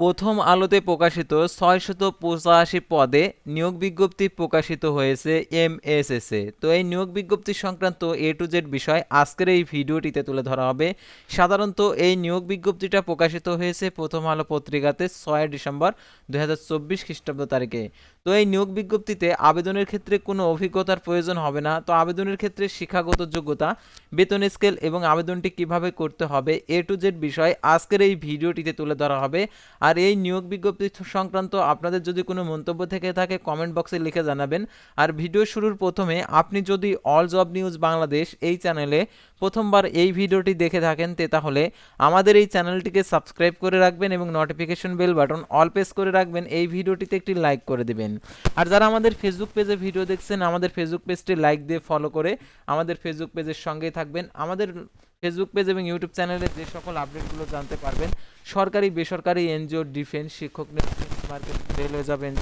প্রথম আলোতে প্রকাশিত ছয়শত পঁচাশি পদে নিয়োগ বিজ্ঞপ্তি প্রকাশিত হয়েছে এম এস এস এ তো এই নিয়োগ বিজ্ঞপ্তি সংক্রান্ত এ টু জেড বিষয় আজকের এই ভিডিওটিতে তুলে ধরা হবে। সাধারণত এই নিয়োগ বিজ্ঞপ্তিটা প্রকাশিত হয়েছে প্রথম আলো পত্রিকাতে ছয় ডিসেম্বর দু হাজার চব্বিশ খ্রিস্টাব্দ তারিখে। তো এই নিয়োগ বিজ্ঞপ্তিতে আবেদনের ক্ষেত্রে কোনো অভিজ্ঞতার প্রয়োজন হবে না। তো আবেদনের ক্ষেত্রে শিক্ষাগত যোগ্যতা, বেতন স্কেল এবং আবেদনটি কীভাবে করতে হবে এ টু জেড বিষয় আজকের এই ভিডিওটিতে তুলে ধরা হবে। আর এই নিয়োগ বিজ্ঞপ্তি সংক্রান্ত আপনাদের যদি কোনো মন্তব্য থেকে থাকে কমেন্ট বক্সে লিখে জানাবেন। আর ভিডিও শুরুর প্রথমে আপনি যদি অল জব নিউজ বাংলাদেশ এই চ্যানেলে প্রথমবার এই ভিডিওটি দেখে থাকেন, তে তাহলে আমাদের এই চ্যানেলটিকে সাবস্ক্রাইব করে রাখবেন এবং notification bell button all press করে রাখবেন। এই ভিডিওটিতে একটি লাইক করে দেবেন। আর যারা আমাদের ফেসবুক পেজে ভিডিও দেখছেন, আমাদের ফেসবুক পেজটি লাইক দিয়ে ফলো করে আমাদের ফেসবুক পেজের সঙ্গেই থাকবেন। আমাদের ফেসবুক পেজ এবং ইউটিউব চ্যানেলে যে সকল আপডেটগুলো জানতে পারবেন, সরকারি, বেসরকারি এনজিও ডিফেন্স শিক্ষক মার্কেট রেলওয়ে যাবেন,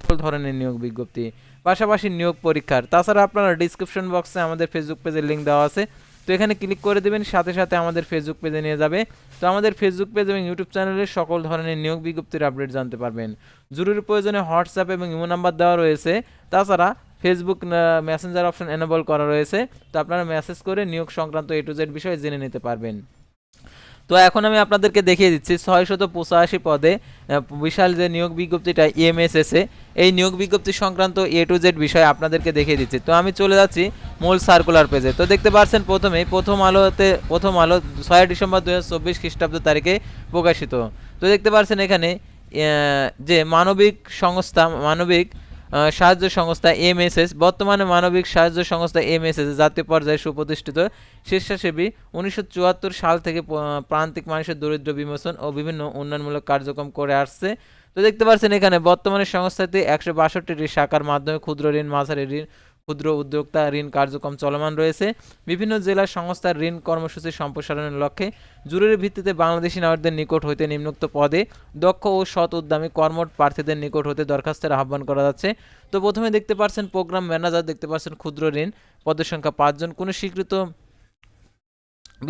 সকল ধরনের নিয়োগ বিজ্ঞপ্তি, পাশাপাশি নিয়োগ পরীক্ষার। তাছাড়া আপনারা ডিসক্রিপশন বক্সে আমাদের ফেসবুক পেজের লিঙ্ক দেওয়া আছে। তো এখানে ক্লিক করে দেবেন, সাথে সাথে আমাদের ফেসবুক পেজে নিয়ে যাবে। তো আমাদের ফেসবুক পেজ এবং ইউটিউব চ্যানেলে সকল ধরনের নিয়োগ বিজ্ঞপ্তির আপডেট জানতে পারবেন। জরুরি প্রয়োজনে হোয়াটসঅ্যাপ এবং ইমো নাম্বার দেওয়া রয়েছে। তাছাড়া ফেসবুক মেসেঞ্জার অপশন এনেবল করা রয়েছে। তো আপনারা মেসেজ করে নিয়োগ সংক্রান্ত এ টু জেড বিষয়ে জেনে নিতে পারবেন। তো এখন আমি আপনাদেরকে দেখিয়ে দিচ্ছি ছয়শত পঁচাশি পদে বিশাল যে নিয়োগ বিজ্ঞপ্তিটা ইএমএসএসে এই নিয়োগ বিজ্ঞপ্তি সংক্রান্ত এ টু জেড বিষয় আপনাদেরকে দেখিয়ে দিচ্ছি। তো আমি চলে যাচ্ছি মূল সার্কুলার পেজে তো দেখতে পাচ্ছেন প্রথমে, প্রথম আলোতে, প্রথম আলো, ছয় ডিসেম্বর দু হাজার চব্বিশ খ্রিস্টাব্দ তারিখে প্রকাশিত। তো দেখতে পাচ্ছেন এখানে যে মানবিক সংস্থা, মানবিক সাহায্য সংস্থা এমএসএস, বর্তমানে মানবিক সাহায্য সংস্থা এমএসএস জাতীয় পর্যায়ে সুপ্রতিষ্ঠিত স্বেচ্ছাসেবী উনিশশো চুয়াত্তর সাল থেকে প্রান্তিক মানুষের দরিদ্র বিমোচন ও বিভিন্ন উন্নয়নমূলক কার্যক্রম করে আসছে। তো দেখতে পাচ্ছেন এখানে বর্তমানে সংস্থাটি একশো বাষট্টিটি শাখার মাধ্যমে ক্ষুদ্র ঋণ, মাঝারি ঋণ ক্ষুদ্র উদ্যোক্তা ঋণ কার্যক্রম চলমান রয়েছে। বিভিন্ন জেলার সংস্থার ঋণ কর্মসূচি সম্প্রসারণের লক্ষ্যে জরুরি ভিত্তিতে বাংলাদেশি নাগরিকদের নিকট হইতে নিম্নোক্ত পদে দক্ষ ও সৎ উদ্যমী কর্মট প্রার্থীদের নিকট হতে দরখাস্তের আহ্বান করা যাচ্ছে। তো প্রথমে দেখতে পাচ্ছেন প্রোগ্রাম ম্যানেজার, দেখতে পাচ্ছেন ক্ষুদ্র ঋণ। পদের সংখ্যা পাঁচজন। কোনো স্বীকৃত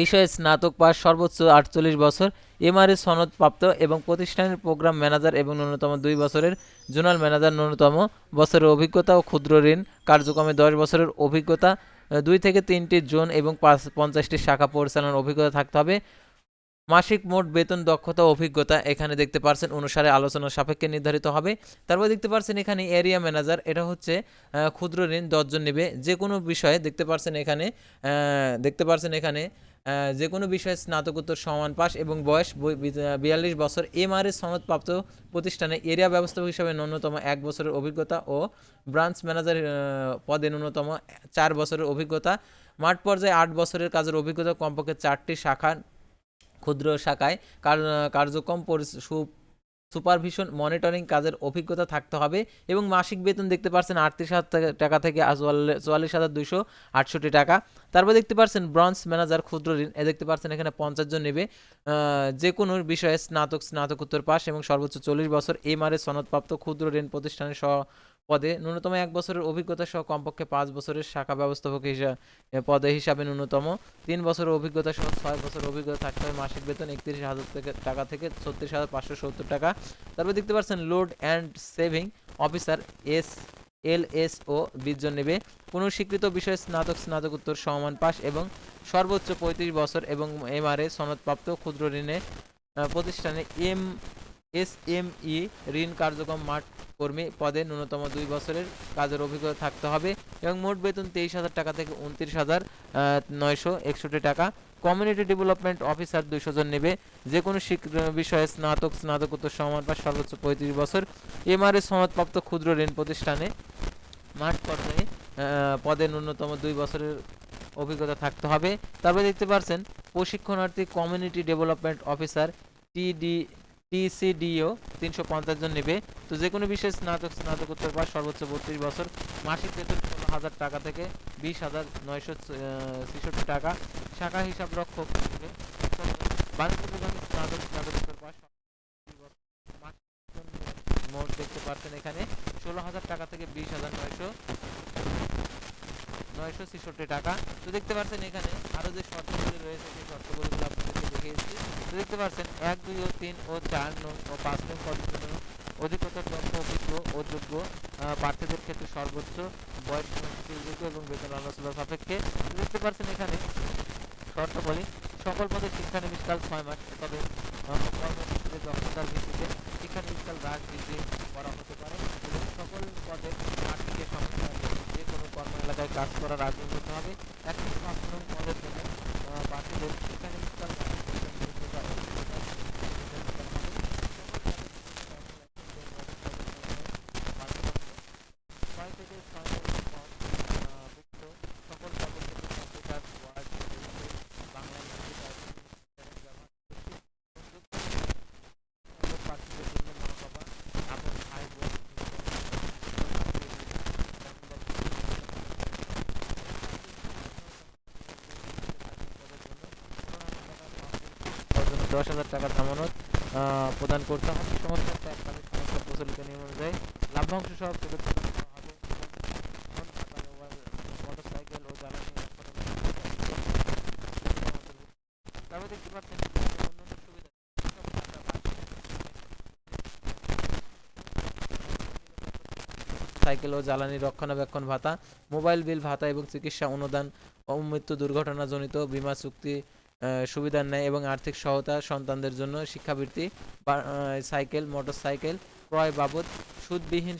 বিষয়ে স্নাতক পাস সর্বোচ্চ আটচল্লিশ বছর এমআরএ সনদপ্রাপ্ত এবং প্রতিষ্ঠানের প্রোগ্রাম ম্যানেজার এবং ন্যূনতম দুই বছরের জোনাল ম্যানেজার, ন্যূনতম বছরের অভিজ্ঞতা ও ক্ষুদ্র ঋণ কার্যক্রমে দশ বছরের অভিজ্ঞতা দুই থেকে তিনটি জোন এবং পাঁচ, পঞ্চাশটি শাখা পরিচালনার অভিজ্ঞতা থাকতে হবে। মাসিক মোট বেতন দক্ষতা অভিজ্ঞতা এখানে দেখতে পারছেন, অনুসারে আলোচনা সাপেক্ষে নির্ধারিত হবে। তারপর দেখতে পারছেন এখানে এরিয়া ম্যানেজার, এটা হচ্ছে ক্ষুদ্র ঋণ দশজন নেবে। যে কোনো বিষয়ে দেখতে পারছেন এখানে দেখতে পারছেন এখানে যে কোনো বিষয়ে স্নাতকোত্তর, সমান পাস এবং বয়স বিয়াল্লিশ বছর এমআরএস সনদপ্রাপ্ত প্রতিষ্ঠানে এরিয়া ব্যবস্থাপক হিসাবে ন্যূনতম এক বছরের অভিজ্ঞতা ও ব্রাঞ্চ ম্যানেজার পদে ন্যূনতম চার বছরের অভিজ্ঞতা। মাঠ পর্যায়ে আট বছরের কাজের অভিজ্ঞতা কমপক্ষে চারটি শাখা, ক্ষুদ্র শাখায় কার- কার্যক্রম সু- সুপারভিশন মনিটরিং কাজের অভিজ্ঞতা থাকতে হবে এবং মাসিক বেতন দেখতে পাচ্ছেন আটত্রিশ হাজার টাকা- থেকে চুয়াল্লিশ হাজার দুইশো আটষট্টি টাকা। তারপর দেখতে পাচ্ছেন ব্রঞ্জ ম্যানেজার ক্ষুদ্র ঋণ, এ দেখতে পাচ্ছেন এখানে পঞ্চাশ জন নেবে। যে কোনো বিষয়ে স্নাতক, স্নাতকোত্তর পাস এবং সর্বোচ্চ চল্লিশ বছর এমআরএ সনদপ্রাপ্ত ক্ষুদ্র ঋণ প্রতিষ্ঠানের পদে ন্যূনতম এক বছরের অভিজ্ঞতা সহ কমপক্ষে পাঁচ বছরের শাখা ব্যবস্থাপক হিসাবে পদে হিসাবে ন্যূনতম। তিন বছরের অভিজ্ঞতা সহ ছয় বছরের অভিজ্ঞতা থাকতে হবে মাসিক বেতন একত্রিশ হাজার থেকে, টাকা থেকে ছত্রিশ হাজার পাঁচশো সত্তর টাকা। তারপর দেখতে পাচ্ছেন load and saving officer S, L S O বিশ জন নেবে। কোনো স্বীকৃত বিষয়ে স্নাতক স্নাতকোত্তর সমান পাস এবং সর্বোচ্চ পঁয়ত্রিশ বছর এবং এমআরএ সনদপ্রাপ্ত ক্ষুদ্র ঋণে প্রতিষ্ঠানে এম এস এম ই ঋণ কার্যক্রম মাঠ কর্মী পদে ন্যূনতম দুই বছরের কাজের অভিজ্ঞতা থাকতে হবে এবং মোট বেতন তেইশ হাজার টাকা থেকে উনত্রিশ হাজার নয়শো একষট্টি টাকা। কমিউনিটি ডেভেলপমেন্ট অফিসার দুইশো জন নেবে। যে কোনো বিষয়ে স্নাতক, স্নাতকোত্তর সমান বা সর্বোচ্চ পঁয়ত্রিশ বছর এমআরএ সনদপ্রাপ্ত ক্ষুদ্র ঋণ প্রতিষ্ঠানে মাঠ কর্মী পদে ন্যূনতম দুই বছরের অভিজ্ঞতা থাকতে হবে। তারপরে দেখতে পাচ্ছেন প্রশিক্ষণার্থী কমিউনিটি ডেভেলপমেন্ট অফিসার টিডি টিসিডিও তিনশো পঞ্চাশ জন নেবে। তো যে কোনো বিষয়ে স্নাতক, স্নাতকোত্তর পাস সর্বোচ্চ বত্রিশ বছর, মাসিক বেতন ষোলো হাজার টাকা থেকে বিশ হাজার নয়শো ছেষট্টি টাকা। শাখা হিসাব রক্ষক নেবে বাণিজ্য বিভাগে স্নাতক, স্নাতকোত্তর মাসিক মোট দেখতে পাচ্ছেন এখানে ষোলো হাজার টাকা থেকে বিশ হাজার নয়শো নয়শো ছেষট্টি টাকা। তো দেখতে পাচ্ছেন এখানে আরও যে শর্তগুলি রয়েছে, সেই দেখিয়েছি তো দেখতে পাচ্ছেন, এক, দুই, ও তিন, ও চার নং ও পাঁচ নং পদের জন্য অধিকতর দক্ষ অভিজ্ঞ ও যোগ্য প্রার্থীদের ক্ষেত্রে সর্বোচ্চ বয়স যোগ্য এবং বেতন আলোচনা সাপেক্ষে। দেখতে পাচ্ছেন এখানে শর্তাবলী সকল পদে শিক্ষানবিষ্কাল ছয় মাস, তবে কর্মক্ষেত্রে দক্ষতার ভিত্তিতে শিক্ষানবিষ্কাল হ্রাস বৃদ্ধি করা হতে পারে এবং সকল পদে প্রার্থীকে সমস্যা যে কোনো কর্ম এলাকায় কাজ করার আগ্রহ হতে হবে। এক থেকে পাঁচ পদের জন্য আহ, প্রার্থীদের শিক্ষানবিষ্কাল হ্রাস বেতন বৃদ্ধি বা অভিজ্ঞতা নির্ধারণ করা হবে। ছয় থেকে ছয় নম্বর পদ আহ, ভুক্ত সকল পদের ক্ষেত্রে কম্পিউটার ওয়ার্ড এক্সেল, বাংলা ইংরেজি টাইপিং ইত্যাদি ব্যবহার করছি। এবং প্রার্থীদের জন্য মা বাবা আপন ভাই বোন দশ হাজার টাকা জামানত প্রদান করতে হবে। সমস্ত ত্যাগকালীন সমস্ত প্রচলিত নিয়ম অনুযায়ী লাভ্যাংশ সহ ফেরত ও সাইকেল ও জ্বালানি রক্ষণাবেক্ষণ ভাতা, মোবাইল বিল, ভাতা এবং চিকিৎসা অনুদান অমৃত্যু দুর্ঘটনাজনিত বিমা চুক্তি সুবিধার নেয় এবং আর্থিক সহায়তা সন্তানদের জন্য শিক্ষাবৃত্তি সাইকেল, মোটরসাইকেল, ক্রয় বাবদ, সুদবিহীন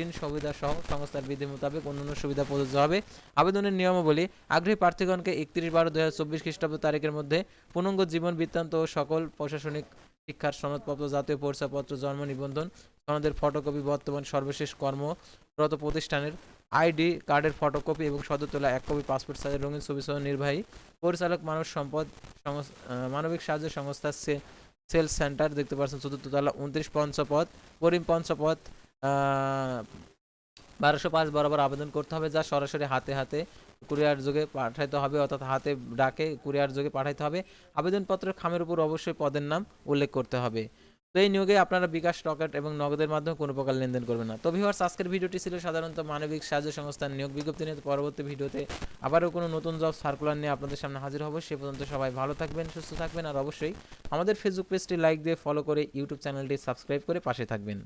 ঋণ সুবিধা সহ সংস্থার বিধি মোতাবেক অন্যান্য সুবিধা প্রযোজ্য হবে। আবেদনের নিয়মাবলী, আগ্রহী প্রার্থীগণকে একত্রিশ বারো দু হাজার চব্বিশ খ্রিস্টাব্দ তারিখের মধ্যে পূর্ণাঙ্গ জীবন বৃত্তান্ত ও সকল প্রশাসনিক শিক্ষার সনদপত্র, জাতীয় পরিচয়পত্র, জন্ম নিবন্ধন, সনদের ফটোকপি, বর্তমান সর্বশেষ কর্মরত প্রতিষ্ঠানের আইডি কার্ডের ফটোকপি এবং সদ্য তোলা এক কপি পাসপোর্ট সাইজের রঙিন ছবি সহ নির্বাহী পরিচালক, মানব সম্পদ মানবিক সাহায্য সংস্থা সেলস সেন্টার দেখতে পাচ্ছেন। চতুর্থ তলা, উনত্রিশ পঞ্চপথ করিম পঞ্চপদ বারোশো পাঁচ বরাবর আবেদন করতে হবে, যা সরাসরি হাতে হাতে কুরিয়ার যোগে পাঠাইতে হবে, অর্থাৎ হাতে ডাকে কুরিয়ার যোগে পাঠাইতে হবে। আবেদনপত্রের খামের উপর অবশ্যই পদের নাম উল্লেখ করতে হবে। তো এই নিয়োগে আপনারা বিকাশ, রকেট এবং নগদের মাধ্যমে কোনো প্রকার লেনদেন করবেন না। তো ভিউয়ার্স, আজকের ভিডিওটি ছিল সাধারণত মানবিক সাহায্য সংস্থার নিয়োগ বিজ্ঞপ্তি নিয়ে। পরবর্তী ভিডিওতে আবারও কোনো নতুন জব সার্কুলার নিয়ে আপনাদের সামনে হাজির হব। সে পর্যন্ত সবাই ভালো থাকবেন, সুস্থ থাকবেন, আর অবশ্যই আমাদের ফেসবুক পেজটি লাইক দিয়ে ফলো করে ইউটিউব চ্যানেলটি সাবস্ক্রাইব করে পাশে থাকবেন।